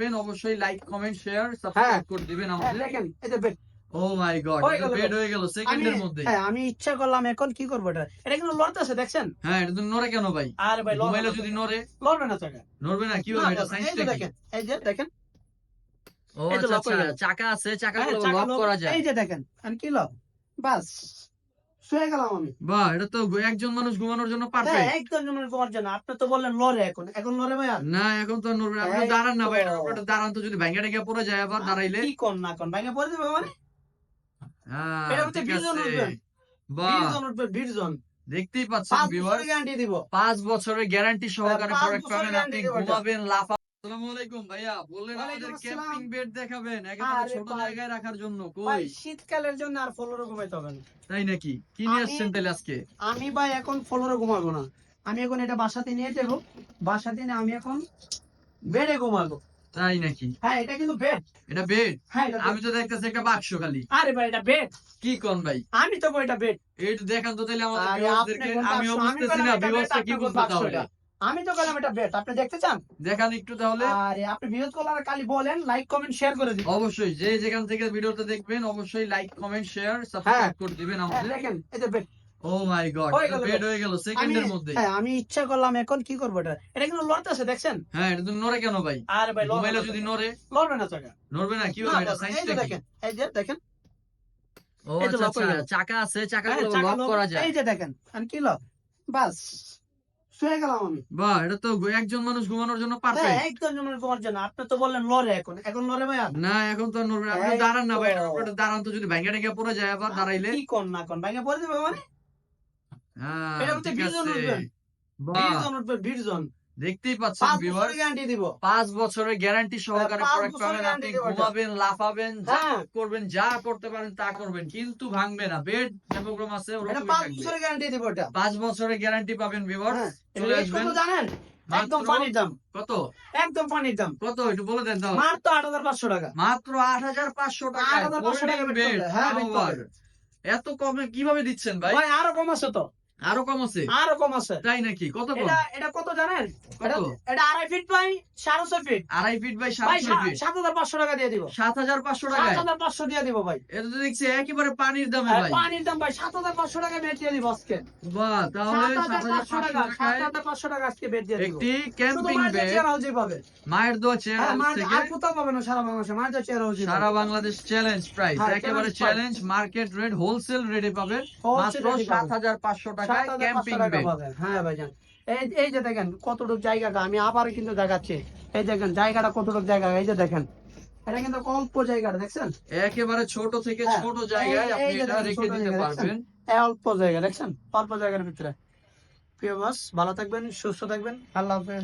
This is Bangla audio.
দেখবেন অবশ্যই লাইক কমেন্ট শেয়ার হ্যাঁ। সাবস্ক্রাইব করে দিবেন হ্যাঁ, আমাদের। দেখেন এই যে bed। ও মাই গড হয়ে গেল বেড হয়ে গেল সেকেন্ডের মধ্যে। হ্যাঁ আমি ইচ্ছা করলাম এখন কি করব এটা? এটা কিন্তু লড়তেছে দেখছেন? হ্যাঁ এটা তো নড়ে কেন ভাই? আর ভাই না যদি। নড়ে। লড়বে না চাকা। নড়বে না কি হবে এটা কি দেখেন এই যে দেখেন। ও আচ্ছা হয়ে আচ্ছা। চাকা আছে হ্যাঁ, চাকাগুলো চাকা লক করা যায়। এই যে দেখেন আর কি লক? বাস। শুয়ে গেলাম আমি। বাহ এটা তো একজন মানুষ ঘুমানোর জন্য হ্যাঁ পারফেক্ট একদম যেমন তোমার জন্য। আপনি তো বললেন লড়ে এখন। এখন লড়ে ভাই না এখন তো নড়বে আপনি দাঁড়ান না ভাই তো। দাঁড়ান তো যদি ভেঙে পড়ে যায় আবার দাঁড়াইলে। কি কোন না কোন পড়ে মানে? হ্যাঁ এটা হচ্ছে বিজন আছে। উঠবে। বিরজন দেখতেই পাচ্ছেন পাঁচ ভিউয়ার বছরের গ্যারান্টি দিব। পাঁচ বছরের গ্যারান্টি সহকারে প্রোডাক্ট পাবেন আপনি। ঘুমাবেন লাফা আসসালামু আলাইকুম ভাইয়া বললেন আমাদের ক্যাম্পিং বেড দেখাবেন একেবারে ছোট জায়গায় রাখার জন্য কই? শীতকালের জন্য আর ফ্লোরে ঘুমাইতে হবে না। তাই নাকি? কি নিয়ে আমি- আসছেন তাহলে আজকে? আমি ভাই এখন ফ্লোরে ঘুমাবো না। আমি এখন এটা বাসাতে নিয়ে যাব। বাসাতে নিয়ে আমি এখন বেডে ঘুমাবো। তাই নাকি? হ্যাঁ এটা কিন্তু বেড। এটা বেড? হ্যাঁ আমি তো দেখতেছি একটা বাক্স খালি। আরে ভাই এটা বেড। কি কোন ভাই? আমি তো এটা বেড। এইটু দেখান তো তাহলে আমাদের? আমি বুঝতেছি বললাম না এটা কি এটা। আমি তো বললাম এটা বেড আপনি দেখতে চান? দেখান একটু তাহলে। আরে আপনি ভিউজ করলে খালি বলেন লাইক কমেন্ট শেয়ার করে দিন অবশ্যই যে যেখান থেকে ভিডিওটা দেখবেন অবশ্যই লাইক কমেন্ট শেয়ার সাবস্ক্রাইব করে দিবেন হ্যাঁ, আমাদের। দেখেন যে bed। Oh my god bed। হয়ে গেল সেকেন্ডের মধ্যে হ্যাঁ আমি ইচ্ছা করলাম এখন কি করব এটা? এটা কিন্তু লড়তেছে দেখছেন? হ্যাঁ এটা তো নড়ে কেন ভাই? আর ভাই যদি। নড়ে। লড়বে না চাকা নড়বে না কি হবে এটা দেখেন এই যে দেখেন। ও আচ্ছা আচ্ছা। চাকা আছে হ্যাঁ, চাকাগুলো চাকা লক। করা যায়। এই যে দেখেন আর কি লক বাস। শুয়ে গেলাম আমি। বাহ এটা তো একজন মানুষ ঘুমানোর জন্য হ্যাঁ পারফেক্ট একজন মানুষ ঘুমানোর জন্য। আপনি তো বললেন লড়ে এখন। এখন লড়ে ভাই না এখন তো নড়বে। আপনি দাঁড়ান না ভাই। এটা দাঁড়ান তো যদি ভেঙে টেঙে পড়ে যায় আবার দাঁড়াইলে কি কোন না কোন ভাইকে পড়ে দেবে মানে? হ্যাঁ এটা হচ্ছে বিজন আছে। উঠবে। বাহ বিরজন উঠবে বিরজন দেখতেই পাচ্ছেন পাঁচ ভিউয়ার গ্যারান্টি দিব। বছরের গ্যারান্টি সহকারে প্রোডাক্ট পাবেন আপনি। ঘুমাবেন লাফাবেন যা হ্যাঁ। করবেন যা করতে পারেন তা করবেন কিন্তু ভাঙবে না। বেড যে প্রোগ্রাম আছে পাঁচ বছরের গ্যারান্টি দিব এটা বছরের গ্যারান্টি পাবেন ভিউয়ার হ্যাঁ। চলে আসবেন। কত জানেন? একদম পানির দাম। কত? একদম পানির দাম। কত? একটু বলে দেন মাত্র আট হাজার পাঁচশো টাকা। মাত্র আট হাজার পাঁচশো টাকা 8,500 টাকা বেড হ্যাঁ, এত কমে কীভাবে দিচ্ছেন ভাই? ভাই আরও কম আছে তো। আরও কম আছে? আরও কম আছে। তাই নাকি? কত এটা এটা কত জানেন? এটা আড়াই ফিট বাই সাড়ে ফিট। আড়াই ফিট বাই ফিট। সাত হাজার পাঁচশো টাকা দিয়ে দিব। সাত হাজার পাঁচশো সাত হাজার পাঁচশো দিয়ে দিব ভাই। এটা তো দেখছি একেবারে পানির দামে আর ভাই। পানির দাম ভাই সাত হাজার পাঁচশো টাকা বেড দিয়ে দিব আজকে। বাহ তাহলে সাত হাজার পাঁচশো টাকা সাত হাজার পাঁচশো টাকা আজকে বেড দিয়ে দিব। একটি ক্যাম্পিং মায়ের বেড চেয়ার পাবে মায়ের দোয়া চেয়ার হ্যাঁ, থেকে আর কোথাও পাবে না সারা বাংলাদেশে। মায়ের চেয়ার হাউসই সারা বাংলাদেশ চ্যালেঞ্জ প্রাইস হ্যাঁ, একেবারে চ্যালেঞ্জ মার্কেট রেট হোলসেল রেটে পাবেন। মাত্র সাত হাজার পাঁচশো ক্যাম্পিং হ্যাঁ ভাইজান। এই এই যে দেখেন কতটুকু জায়গাটা আমি আবার কিন্তু দেখাচ্ছি। এই দেখেন জায়গাটা কতটুকু জায়গা এই যে দেখেন। এটা কিন্তু অল্প জায়গাটা দেখছেন? একেবারে ছোট থেকে হ্যাঁ, ছোট জায়গায় আপনি এটা রেখে দিতে জায়গা, পারবেন। অল্প জায়গা দেখছেন? অল্প জায়গার ভিতরে। প্রিয় বাস ভালো থাকবেন সুস্থ থাকবেন। আল্লাহ হাফেজ।